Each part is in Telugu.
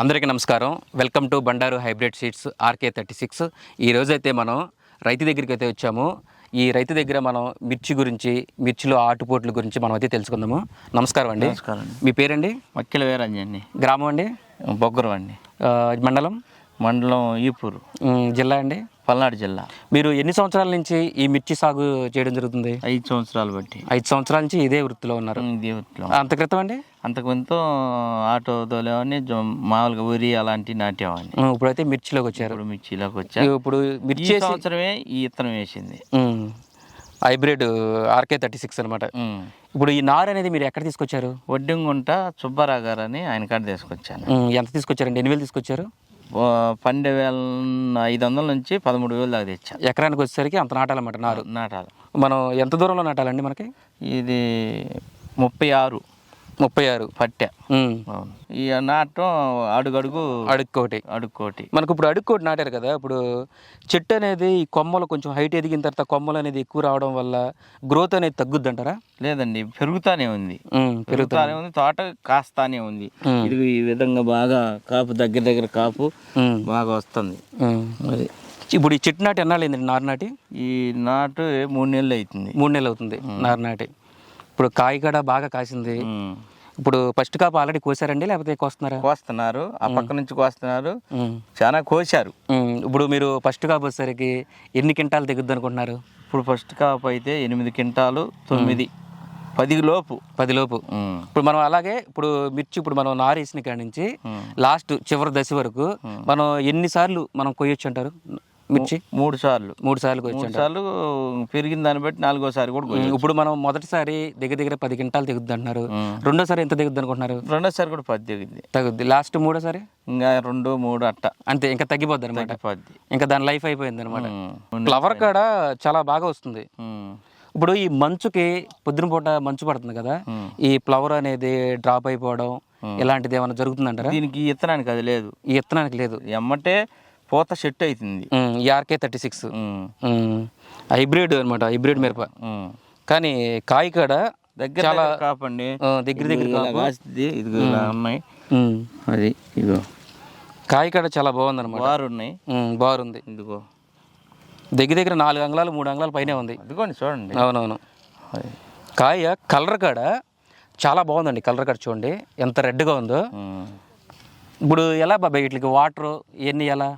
అందరికీ నమస్కారం. Welcome to Bandaru hybrid seeds RK thirty six. ఈ రోజైతే మనం రైతు దగ్గరికి అయితే వచ్చాము. ఈ రైతు దగ్గర మనం మిర్చి గురించి మిర్చిలో ఆటుపోట్ల గురించి మనం అయితే తెలుసుకుందాము. నమస్కారం అండి. నమస్కారం అండి. మీ పేరండి? మక్కిల వీరంజండి గ్రామం అండి? బొగ్గరం అండి. మండలం? మండలం ఈపూరు. జిల్లా అండి? పల్నాడు జిల్లా. మీరు ఎన్ని సంవత్సరాల నుంచి ఈ మిర్చి సాగు చేయడం జరుగుతుంది? ఐదు సంవత్సరాలు బట్టి. ఐదు సంవత్సరాల నుంచి ఇదే వృత్తిలో ఉన్నారు. ఇది వృత్తిలో. అంత క్రితం అండి? అంతకుముందు ఆటో తోలేవని మామూలుగా వరి అలాంటివి నాటేవాడిని. ఇప్పుడైతే మిర్చిలోకి వచ్చారు. ఇప్పుడు మిర్చిలోకి వచ్చా ఇప్పుడు మిర్చి సంవత్సరమే ఈ ఇత్తనం వేసింది. హైబ్రిడ్ ఆర్కే థర్టీ సిక్స్ అనమాట. ఇప్పుడు ఈ నారు అనేది మీరు ఎక్కడ తీసుకొచ్చారు? వడ్డింగుంట సుబ్బారావు గారు అని ఆయన కాడ తీసుకొచ్చాను. ఎంత తీసుకొచ్చారండి? ఎన్ని వేలు తీసుకొచ్చారు? పన్నెండు వేల ఐదు వందల నుంచి పదమూడు వేలు దాకా తెచ్చా. ఎకరానికి వచ్చేసరికి అంత నాటాలన్నమాట నారు. నాటాలి. మనం ఎంత దూరంలో నాటాలండి మనకి? ఇది ముప్పై ఆరు. ముప్పై ఆరు పట్టె. ఈ నాటం అడుగడుగు అడుక్కోటి. అడుక్కోటి. మనకు ఇప్పుడు అడుక్కోటి నాటారు కదా ఇప్పుడు చెట్టు అనేది ఈ కొమ్మలు కొంచెం హైట్ ఎదిగిన తర్వాత కొమ్మలు అనేది ఎక్కువ రావడం వల్ల గ్రోత్ అనేది తగ్గుద్ది అంటారా లేదండి పెరుగుతానే ఉంది. పెరుగుతా పెరుగుతానే ఉంది. తోట కాస్తానే ఉంది. ఇది ఈ విధంగా బాగా కాపు దగ్గర దగ్గర కాపు బాగా వస్తుంది. అది. ఇప్పుడు ఈ చెట్టు నాటి ఎన్నాళ్ళైందండి నారు నాటి? ఈ నాటు మూడు నెలలు అవుతుంది. మూడు నెలలు అవుతుంది నారు నాటి. ఇప్పుడు కాయ కూడా బాగా కాసింది. ఇప్పుడు ఫస్ట్ కాపు ఆల్రెడీ కోసారండి లేకపోతే కోస్తున్నారా? కోస్తున్నారు. ఆ పక్క నుంచి కోస్తున్నారు. చాలా కోసారు ఇప్పుడు మీరు ఫస్ట్ కాపు వచ్చేసరికి ఎన్ని క్వింటాలు దిగుద్ది అనుకుంటున్నారు ఇప్పుడు ఫస్ట్ కాపు అయితే ఎనిమిది క్వింటాలు తొమ్మిది. పది లోపు. పది లోపు. ఇప్పుడు మనం అలాగే ఇప్పుడు మిర్చి ఇప్పుడు మనం నారు వేసిన కాడి నుంచి. లాస్ట్ చివరి దశ వరకు మనం ఎన్నిసార్లు మనం కొయ్యొచ్చు అంటారు? మిర్చి మూడు సార్లు. మూడు సార్లు మూడు సార్లు పెరిగిన దాన్ని బట్టి నాలుగోసారి కూడా ఇప్పుడు మనం మొదటిసారి దగ్గర దగ్గర పది క్వింటాలు దిగుద్ది అంటున్నారు. రెండోసారి ఎంత దిగుద్ది అనుకుంటున్నారు? రెండోసారి కూడా పది దిగింది తగ్గుద్ది. లాస్ట్ మూడోసారి? ఇంకా రెండు మూడు అట్ట. అంతే ఇంకా తగ్గిపోద్ది అనమాట పది ఇంకా దాని లైఫ్ అయిపోయింది అనమాట ఫ్లవర్ కాడ చాలా బాగా వస్తుంది. ఇప్పుడు ఈ మంచుకి పొద్దున పూట మంచు పడుతుంది కదా. ఈ ఫ్లవర్ అనేది డ్రాప్ అయిపోవడం ఇలాంటిది ఏమైనా జరుగుతుందంటారా? దీనికి ఈ ఇత్తనానికి అది లేదు. ఈ విత్తనానికి లేదు. ఎమ్మటే పూత సెట్ అవుతుంది ఆర్కే థర్టీ సిక్స్. హైబ్రిడ్ అనమాట హైబ్రిడ్ మిరప. కానీ కాయ కాడ దగ్గర చాలా కాపండి. దగ్గర దగ్గర. కాస్తుంది ఉన్నాయి మ్మ్. అది ఇదిగో. కాయ కాడ చాలా బాగుంది అనమాట వారు ఉన్నాయి బాగుంది ఇదిగో. దగ్గర దగ్గర నాలుగు అంగళాలు మూడు అంగళాలు పైనే ఉంది. అదిగోండి చూడండి. అవునవును. కాయ కలర్ కాడ చాలా బాగుందండి కలర్ కాడ చూడండి. ఎంత రెడ్గా ఉందో. ఇప్పుడు ఎలా బాబాయ్ వీటికి వాటర్ ఇవన్నీ ఎలా?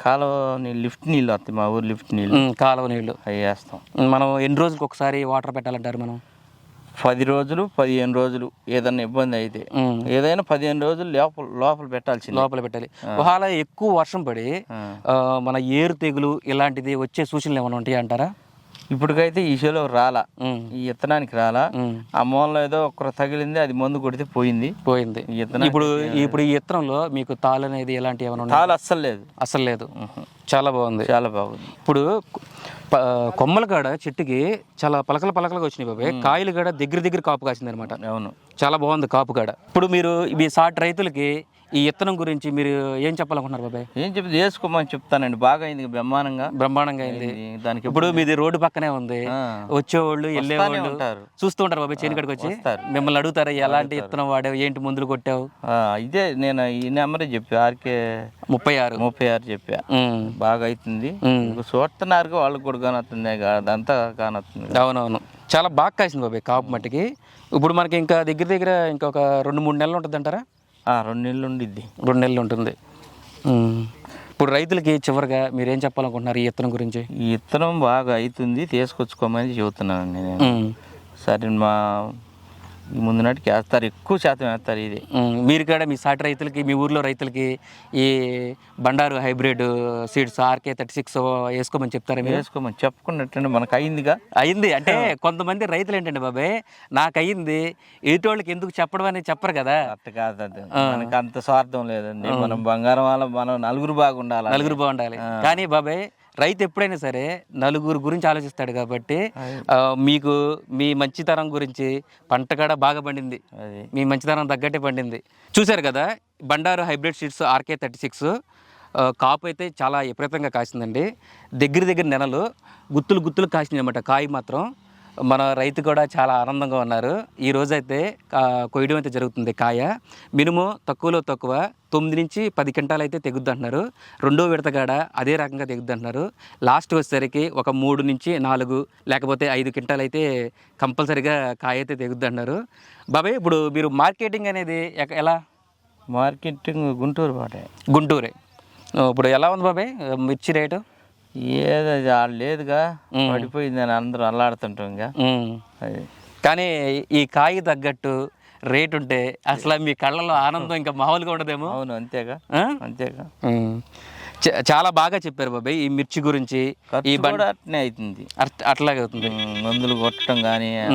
కాలువ నీ- లిఫ్ట్ నీళ్ళు వస్తాయి మా ఊరు లిఫ్ట్ నీళ్ళు. కాలువ నీళ్ళు. అవి వేస్తాం. మనం ఎన్ని రోజులకు ఒకసారి వాటర్ పెట్టాలంటారు మనం? పది రోజులు పదిహేను రోజులు ఏదైనా ఇబ్బంది అయితే. ఏదైనా పదిహేను రోజులు లోపల లోపల పెట్టాల్సింది. లోపల పెట్టాలి. ఒకవేళ ఎక్కువ వర్షం పడి మన ఏరు తెగులు ఇలాంటిది వచ్చే సూచనలు ఏమైనా ఉంటాయి అంటారా? ఇప్పటికైతే ఈ షోలో రాలా. ఈ ఇత్తనానికి రాలా. ఆ మూలలో ఏదో ఒక్కరు తగిలింది అది మందు కొడితే పోయింది. పోయింది. ఇప్పుడు ఇప్పుడు ఈ ఇత్తనంలో మీకు తాళ్ళు అనేది ఎలాంటి ఏమైనా తాలు అస్సలు లేదు. అసలు లేదు. చాలా బాగుంది. చాలా బాగుంది. ఇప్పుడు కొమ్మల కాడ చెట్టుకి చాలా పలకలు పలకలుగా వచ్చినాయి బాబాయ్. కాయలు కాడ దగ్గర దగ్గర కాపు కాసింది అనమాట అవును. చాలా బాగుంది కాపు కాడ. ఇప్పుడు మీరు మీ సాటి రైతులకి ఈ ఇత్తనం గురించి మీరు ఏం చెప్పాలనుకుంటున్నారు బాబాయ్? ఏం చెప్పి చేసుకోమని చెప్తానండి. బాగా అయింది బ్రహ్మాండంగా. బ్రహ్మాండంగా అయింది. దానికి ఇప్పుడు మీది రోడ్డు పక్కనే ఉంది. వచ్చేవాళ్ళు వెళ్ళేవాళ్ళు ఉంటారు. చూస్తూ ఉంటారు బాబాయ్ చేను కాడికి వచ్చి. మిమ్మల్ని అడుగుతారా ఎలాంటి ఇత్తనం వాడావు? ఏంటి మందులు కొట్టావు? ఇదే నేను ఈ నెంబరే చెప్పా. ఆర్కే ముప్పై ఆరు. ముప్పై ఆరు చెప్పా. బాగా అవుతుంది. చూస్తున్నారు వాళ్ళకి కూడా కానొస్తుంది అదంతా కానొస్తుంది అవునవును. చాలా బాగా కాసింది బాబాయ్ కాపు మట్టికి. ఇప్పుడు మనకి ఇంకా దగ్గర దగ్గర ఇంకొక రెండు మూడు నెలలు ఉంటుంది అంటారా రెండు నెలలు ఉండిద్ది రెండు నెలలు ఉంటుంది. ఇప్పుడు రైతులకి చివరిగా మీరు ఏం చెప్పాలనుకుంటున్నారు ఈ ఇత్తనం గురించి ఈ ఇత్తనం బాగా అవుతుంది తీసుకొచ్చుకోమని చెబుతున్నానండి నేను. సరే మా ఈ ముందు నాటికి వేస్తారు ఎక్కువ శాతం వేస్తారు ఇది. మీరు కూడా మీ సాటి రైతులకి మీ ఊర్లో రైతులకి ఈ Bandaru hybrid seeds RK thirty six వేసుకోమని చెప్తారా మీరు? వేసుకోమని చెప్పుకున్నట్టు మనకు అయిందిగా అయింది. అంటే కొంతమంది రైతులు ఏంటంటే బాబాయ్ నాకు అయ్యింది ఎదుటోళ్ళకి ఎందుకు చెప్పడం అనేది చెప్పరు కదా. అట్ట కాదు అది. మనకు అంత స్వార్థం లేదండి. మనం బంగారం వాళ్ళ మనం నలుగురు బాగుండాలి నలుగురు బాగుండాలి. కానీ బాబాయ్ రైతు ఎప్పుడైనా సరే నలుగురు గురించి ఆలోచిస్తాడు కాబట్టి మీకు మీ మంచితనం గురించి పంట కూడా బాగా పండింది. మీ మంచితనం తగ్గట్టే పండింది. చూశారు కదా Bandaru hybrid seeds RK thirty six కాపు అయితే చాలా విపరీతంగా కాసిందండి. దగ్గర దగ్గర నెలలు గుత్తులు గుత్తులు కాసింది అనమాట కాయ మాత్రం. మన రైతు కూడా చాలా ఆనందంగా ఉన్నారు. ఈ రోజైతే కొయ్యడం అయితే జరుగుతుంది కాయ. మినిమం తక్కువలో తక్కువ తొమ్మిది నుంచి పది క్వింటాలు అయితే తెగుద్ది అంటున్నారు రెండో విడత కాడ అదే రకంగా తెగుద్ది అంటున్నారు లాస్ట్ వచ్చేసరికి ఒక మూడు నుంచి నాలుగు లేకపోతే ఐదు క్వింటాలు అయితే కంపల్సరీగా కాయ అయితే తెగుద్ది అంటున్నారు బాబాయ్ ఇప్పుడు మీరు మార్కెటింగ్ అనేది ఎలా? మార్కెటింగ్ గుంటూరు పాటే గుంటూరే. ఇప్పుడు ఎలా ఉంది బాబాయ్? మిర్చి రేటు? ఏదో లేదుగా పడిపోయిందని అందరూ అల్లాడుతుంటాం ఇంకా. అది. కానీ ఈ కాయ తగ్గట్టు రేట్ ఉంటే అసలు మీ కళ్ళలో ఆనందం ఇంకా మామూలుగా ఉండదేమో. అవును అంతేగా? అంతేగా. చాలా బాగా చెప్పారు బాబాయ్ ఈ మిర్చి గురించి. ఈ అట్నే అవుతుంది అట్- అట్లాగే అవుతుంది. మందులు కొట్టడం కానీ.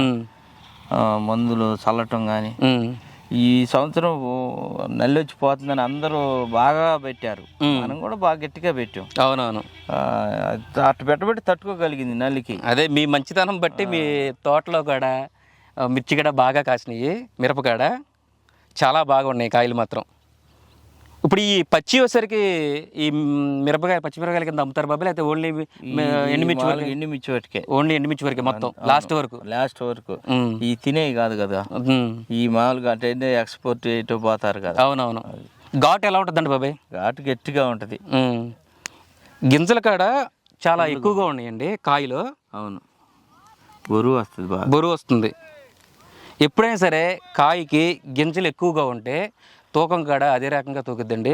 మందులు చల్లటం కానీ. ఈ సంవత్సరం నల్లి వచ్చి పోతుందని అందరూ బాగా పెట్టారు. మనం కూడా బాగా గట్టిగా పెట్టాం. అవునవును. అట్టు పెట్టబెట్టి తట్టుకోగలిగింది నల్లికి. అదే మీ మంచితనం బట్టి మీ తోటలో కూడా మిర్చి కూడా బాగా కాసినాయి మిరపకాడ. చాలా బాగా ఉన్నాయి కాయలు మాత్రం. ఇప్పుడు ఈ పచ్చి వచ్చేసరికి ఈ మిరపకాయ పచ్చిమిరపకాయల కింద అమ్ముతారు బాబాయ్ అయితే ఓన్లీ ఎండుమిర్చి వరకు? ఎండుమిర్చి వరకే. ఓన్లీ ఎండుమిర్చి వరకే మొత్తం లాస్ట్ వరకు? లాస్ట్ వరకు. ఈ తినేవి కాదు కదా. ఈ మామూలుగా అంటే ఎక్స్పోర్ట్ ఇటు పోతారు కదా. అవునవును. ఘాటు ఎలా ఉంటుందండి బాబాయ్ ఘాటు గట్టిగా ఉంటుంది. గింజల కాడ చాలా ఎక్కువగా ఉన్నాయండి కాయలు. అవును. బరువు వస్తుంది బరువు వస్తుంది. ఎప్పుడైనా సరే కాయకి గింజలు ఎక్కువగా ఉంటే తూకం కాడ అదే రకంగా తూకుద్దండి.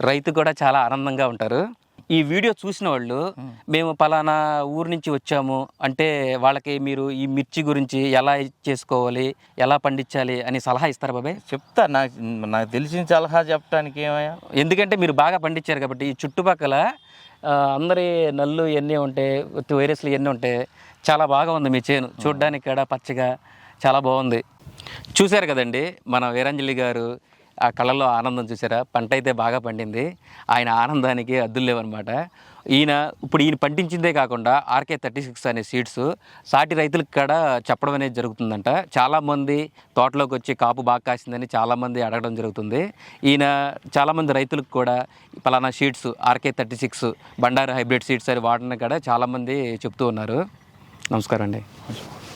రైతు కూడా చాలా ఆనందంగా ఉంటారు. ఈ వీడియో చూసిన వాళ్ళు మేము. పలానా ఊరు నుంచి వచ్చాము అంటే వాళ్ళకి మీరు ఈ మిర్చి గురించి ఎలా చేసుకోవాలి ఎలా పండించాలి అని సలహా ఇస్తారు బాబాయ్? చెప్తా నాకు నాకు తెలిసిన సలహా చెప్పడానికి ఏమయ్యా? ఎందుకంటే మీరు బాగా పండించారు కాబట్టి ఈ చుట్టుపక్కల అందరి నల్లు ఎన్ని ఉంటాయి వైరస్లు ఎన్ని ఉంటాయి చాలా బాగా ఉంది మీ చేను. చూడ్డానికి కూడా పచ్చగా చాలా బాగుంది. చూశారు కదండి మన వీరంజలి గారు ఆ కళ్ళలో ఆనందం చూసారా పంట అయితే బాగా పండింది. ఆయన ఆనందానికి అద్దులు లేవన్నమాట ఈయన ఇప్పుడు ఈయన పండించిందే కాకుండా ఆర్కే థర్టీ సిక్స్ అనే సీడ్స్ సాటి రైతులకు కూడా చెప్పడం అనేది జరుగుతుందంట. చాలామంది తోటలోకి వచ్చి కాపు బాగా కాసిందని చాలామంది అడగడం జరుగుతుంది. ఈయన చాలామంది రైతులకు కూడా పలానా seeds RK thirty six Bandaru hybrid seeds అని వాడని కూడా చాలామంది చెప్తూ ఉన్నారు. నమస్కారం అండి.